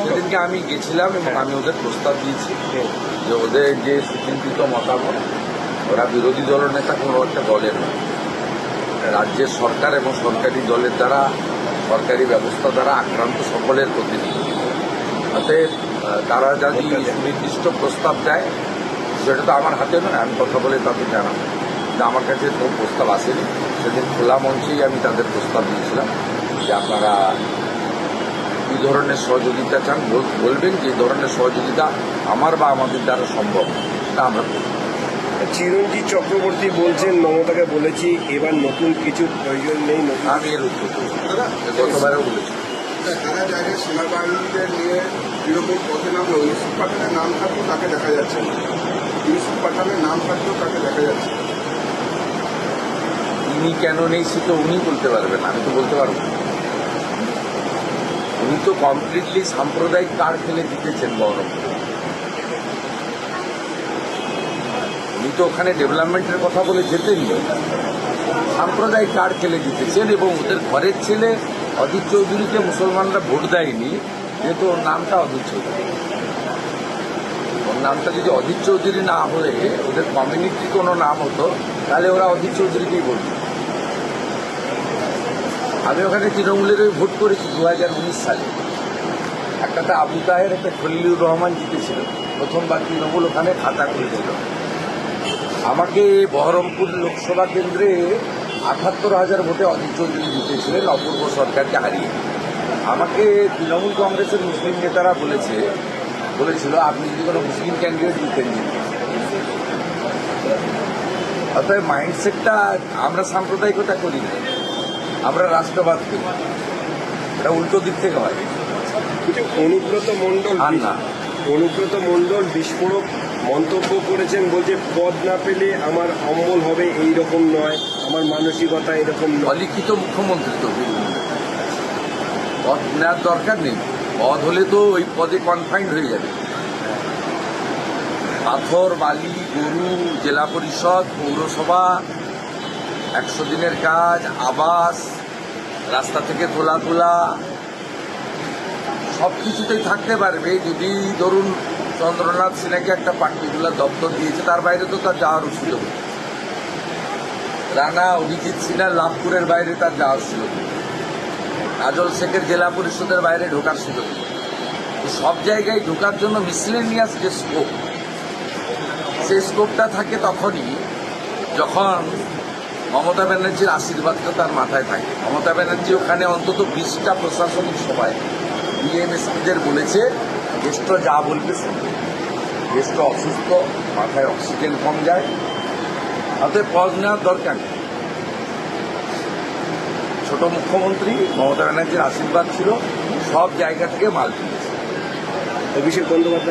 সেদিনকে আমি গেছিলাম এবং আমি ওদের প্রস্তাব দিয়েছি যে ওদের যে সুচিন্তিত মতামত, ওরা বিরোধী দলনেতা কোনো একটা দলের নয় রাজ্যের সরকার এবং সরকারি দলের দ্বারা, সরকারি ব্যবস্থা দ্বারা আক্রান্ত সকলের প্রতিনিধি। অতএব তারা যদি সুনির্দিষ্ট প্রস্তাব দেয়, সেটা তো আমার হাতে নয়, আমি কথা বলে তাদের জানাব। কিন্তু আমার কাছে কোনো প্রস্তাব আসেনি। সেদিন খোলা মঞ্চেই আমি তাদের প্রস্তাব দিয়েছিলাম যে আপনারা কী ধরনের সহযোগিতা চান বলবেন যে ধরনের সহযোগিতা আমার বা আমাদের দ্বারা সম্ভব তা আমরা করব। চিরঞ্জিত চক্রবর্তী বলছেন মমতাকে বলেছি এবার নতুন কিছু প্রয়োজন নেই নতুন আমি এর উত্তর গতবারেও বলেছি জায়গায় সেনাবাহিনীদের নিয়ে তৃণমূল পথে নামলে ইউসুফ পাঠানের নাম থাকলেও তাকে দেখা যাচ্ছে না ইউসুফ পাঠানের নাম থাকলেও তাকে দেখা যাচ্ছে না। তিনি কেন নেই সে তো উনি বলতে পারবেন আমি তো বলতে পারব না। উনি তো কমপ্লিটলি সাম্প্রদায়িক কার্ড খেলে জিতেছেন বহরমপুরে। উনি তো ওখানে ডেভেলপমেন্টের কথা বলে যেতেননি সাম্প্রদায়িক কার্ড খেলে জিতেছেন এবং ওদের ঘরের ছেলে অজিত চৌধুরীকে মুসলমানরা ভোট দেয়নি, যেহেতু ওর নামটা অজিত চৌধুরী। ওর নামটা যদি অজিত চৌধুরী না হয়ে ওদের কমিউনিটি কোনো নাম হতো, তাহলে ওরা অজিত চৌধুরীকেই দিত। আমি ওখানে তৃণমূলের ভোট করেছি দু হাজার উনিশ সালে। একটাতে আবু তাহের, একটা খলিলুর রহমান জিতেছিল। প্রথমবার তৃণমূল ওখানে খাতা খুলেছিল আমাকে বহরমপুর লোকসভা কেন্দ্রে আটাত্তর হাজার ভোটে অজিত চৌধুরী জিতেছিলেন, অপূর্ব সরকারকে হারিয়ে। আমাকে তৃণমূল কংগ্রেসের মুসলিম নেতারা বলেছে, বলেছিল, আপনি যদি কোনো মুসলিম ক্যান্ডিডেট জিতেন অতএব মাইন্ডসেটটা আমরা সাম্প্রদায়িকতা করি না। আমরা রাষ্ট্রবাদ করি। এটা উল্টো দিক থেকে হয়। অনুব্রত মণ্ডল আর না। অনুব্রত মণ্ডল বিস্ফোরক মন্তব্য করেছেন বলছে পদ না পেলে আমার অম্বল হবে এই রকম নয় আমার মানসিকতা এরকম নয়। অলিখিত মুখ্যমন্ত্রী তো পদ নেওয়ার দরকার নেই। পদ হলে তো ওই পদে কনফাইন্ড হয়ে যাবে। পাথর বালি গরু জেলা পরিষদ পৌরসভা একশো দিনের কাজ, আবাস, রাস্তা থেকে তোলা তোলা সব কিছুতেই থাকতে পারবে। যদি ধরুন চন্দ্রনাথ সিনহাকে একটা পার্টিকুলার দপ্তর দিয়েছে, তার বাইরে তো তার যাওয়ার সুযোগ রানা অভিজিৎ সিনহার লাভপুরের বাইরে তার যাওয়ার নেই। কাজল শেখের জেলা পরিষদের বাইরে ঢোকার তো সব জায়গায় ঢোকার জন্য মিসলেনিয়াস যে স্কোপ সেই স্কোপটা থাকে তখনই যখন মমতা ব্যানার্জির আশীর্বাদটা তার মাথায় থাকে। মমতা ব্যানার্জি ওখানে অন্তত বিশটা প্রশাসনিক সভায় বিএমএসপিদের বলেছে, জ্যেষ্ঠ যা বলবে জ্যেষ্ঠ অসুস্থ, মাথায় অক্সিজেন কম যায়। অতএব পজ নেওয়ার দরকার ছোট মুখ্যমন্ত্রী, মমতা ব্যানার্জির আশীর্বাদ ছিল, সব জায়গা থেকে মাল কিনেছে অভিষেক বন্দ্যোপাধ্যায়